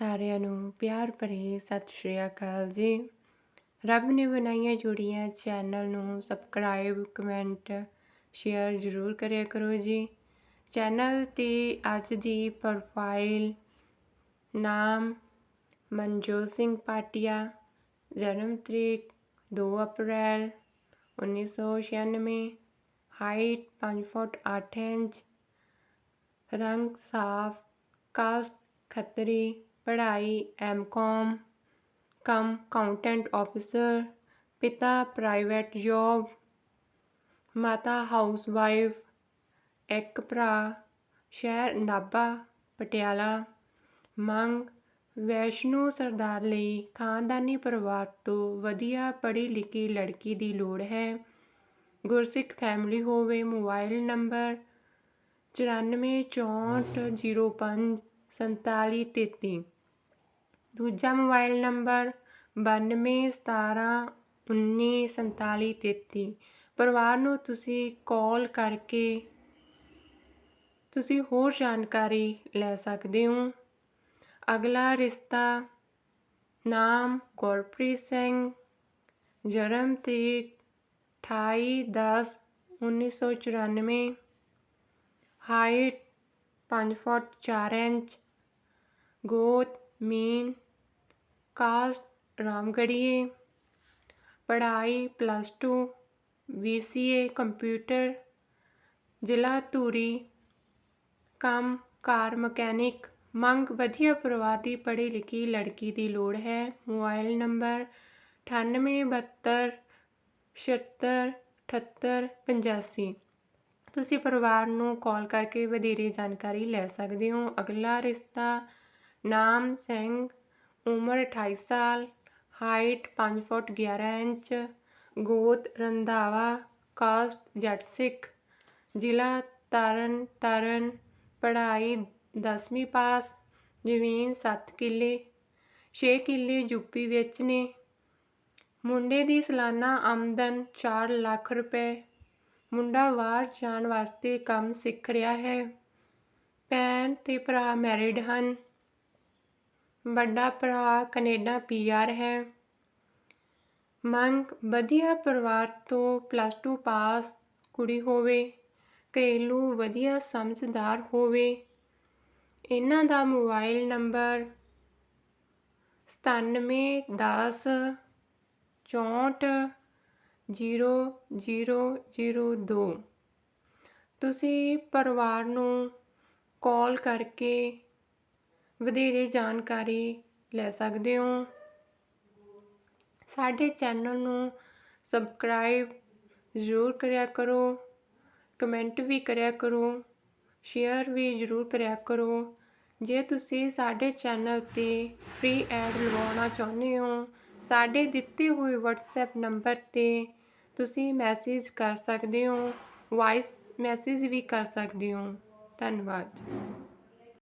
ਸਾਰਿਆਂ ਨੂੰ ਪਿਆਰ ਭਰੀ ਸਤਿ ਸ਼੍ਰੀ ਅਕਾਲ ਜੀ। ਰੱਬ ਨੇ ਬਣਾਈਆਂ ਜੁੜੀਆਂ ਚੈਨਲ ਨੂੰ ਸਬਸਕ੍ਰਾਈਬ ਕਮੈਂਟ ਸ਼ੇਅਰ ਜ਼ਰੂਰ ਕਰਿਆ ਕਰੋ ਜੀ। ਚੈਨਲ ਤੇ ਅੱਜ ਦੀ ਪ੍ਰੋਫਾਈਲ ਨਾਮ ਮਨਜੋਤ ਸਿੰਘ ਪਾਟਿਆ, ਜਨਮ ਤਰੀਕ 2 ਅਪ੍ਰੈਲ 1996 ਹਾਈਟ 5 ਫੁੱਟ 8 ਇੰਚ, ਰੰਗ ਸਾਫ਼ ਕਾਸਟ ਖੱਤਰੀ ਪੜ੍ਹਾਈ, ਐਮਕਾਮ, ਕੰਮ, ਅਕਾਊਂਟੈਂਟ ਆਫਿਸਰ ਪਿਤਾ, ਪ੍ਰਾਈਵੇਟ ਜੋਬ, ਮਾਤਾ, ਹਾਊਸਵਾਈਫ, ਇੱਕ ਭਰਾ, ਸ਼ਹਿਰ, ਨਾਭਾ, ਪਟਿਆਲਾ, ਮੰਗ, ਵੈਸ਼ਨੂ ਸਰਦਾਰ ਲਈ ਖਾਨਦਾਨੀ ਪਰਿਵਾਰ ਤੋਂ ਵਧੀਆ ਪੜ੍ਹੀ ਲਿਖੀ ਲੜਕੀ ਦੀ ਲੋੜ ਹੈ। ਗੁਰਸਿੱਖ ਫੈਮਿਲੀ ਹੋਵੇ, ਮੋਬਾਈਲ ਨੰਬਰ 946405 4733 ਦੂਜਾ ਮੋਬਾਈਲ ਨੰਬਰ 9217194733 ਪਰਿਵਾਰ ਨੂੰ ਤੁਸੀਂ ਕਾਲ ਕਰਕੇ ਤੁਸੀਂ ਹੋਰ ਜਾਣਕਾਰੀ ਲੈ ਸਕਦੇ ਹੋ ਅਗਲਾ ਰਿਸ਼ਤਾ ਨਾਮ ਗੁਰਪ੍ਰੀਤ ਸਿੰਘ ਜਨਮ ਤਰੀਕ 28 10 1994 ਹਾਈਟ 5 ਫੁੱਟ 4 ਇੰਚ ਗੋਤ ਮੀਨ ਕਾਸਟ ਰਾਮਗੜੀਏ ਪੜ੍ਹਾਈ ਪਲੱਸ 2 ਬੀਸੀਏ ਕੰਪਿਊਟਰ ਜ਼ਿਲ੍ਹਾ ਧੂਰੀ ਕੰਮ ਕਾਰ ਮਕੈਨਿਕ ਮੰਗ ਵਧੀਆ ਪਰਿਵਾਰ ਦੀ ਪੜ੍ਹੀ ਲਿਖੀ ਲੜਕੀ ਦੀ ਲੋੜ ਹੈ ਮੋਬਾਈਲ ਨੰਬਰ 9872 76 78 85 ਤੁਸੀਂ ਪਰਿਵਾਰ ਨੂੰ ਕਾਲ ਕਰਕੇ ਵਧੇਰੇ ਜਾਣਕਾਰੀ ਲੈ ਸਕਦੇ ਹੋ। ਅਗਲਾ ਰਿਸ਼ਤਾ, ਨਾਮ ਸਿੰਘ, ਉਮਰ 28 ਸਾਲ ਹਾਈਟ 5 ਫੁੱਟ 11 ਇੰਚ, ਗੋਤ ਰੰਧਾਵਾ ਕਾਸਟ ਜੱਟ ਸਿੱਖ, ਜ਼ਿਲ੍ਹਾ ਤਰਨ ਤਰਨ, ਪੜ੍ਹਾਈ 10ਵੀਂ ਪਾਸ, ਜ਼ਮੀਨ 7 ਕਿੱਲੇ 6 ਕਿੱਲੇ ਯੂਪੀ ਵਿੱਚ ਨੇ। ਮੁੰਡੇ ਦੀ ਸਾਲਾਨਾ ਆਮਦਨ 4 ਲੱਖ ਰੁਪਏ ਮੁੰਡਾ ਬਾਹਰ ਜਾਣ ਵਾਸਤੇ ਕੰਮ ਸਿੱਖ ਰਿਹਾ ਹੈ। ਭੈਣ ਤੇ ਭਰਾ ਮੈਰਿਡ ਹਨ। ਵੱਡਾ ਭਰਾ ਕੈਨੇਡਾ ਪੀਆਰ ਹੈ। ਮੰਗ ਵਧੀਆ ਪਰਿਵਾਰ ਤੋਂ ਪਲੱਸ 2 ਪਾਸ ਕੁੜੀ ਹੋਵੇ। ਘਰੇਲੂ ਵਧੀਆ ਸਮਝਦਾਰ ਹੋਵੇ। ਇਹਨਾਂ ਦਾ ਮੋਬਾਈਲ ਨੰਬਰ 9710 64 0002 ਤੁਸੀਂ ਪਰਿਵਾਰ ਨੂੰ ਕਾਲ ਕਰਕੇ ਵਧੇਰੇ ਜਾਣਕਾਰੀ ਲੈ ਸਕਦੇ ਹੋ। ਸਾਡੇ ਚੈਨਲ ਨੂੰ ਸਬਸਕ੍ਰਾਈਬ ਜ਼ਰੂਰ ਕਰਿਆ ਕਰੋ, ਕਮੈਂਟ ਵੀ ਕਰਿਆ ਕਰੋ, ਸ਼ੇਅਰ ਵੀ ਜ਼ਰੂਰ ਕਰਿਆ ਕਰੋ। ਜੇ ਤੁਸੀਂ ਸਾਡੇ ਚੈਨਲ ਤੇ ਫ੍ਰੀ ਐਡ ਲਵਾਉਣਾ ਚਾਹੁੰਦੇ ਹੋ, ਸਾਡੇ ਦਿੱਤੇ ਹੋਏ WhatsApp ਨੰਬਰ ਤੇ ਤੁਸੀਂ ਮੈਸੇਜ ਕਰ ਸਕਦੇ ਹੋ ਵਾਇਸ ਮੈਸੇਜ ਵੀ ਕਰ ਸਕਦੇ ਹੋ। ਧੰਨਵਾਦ।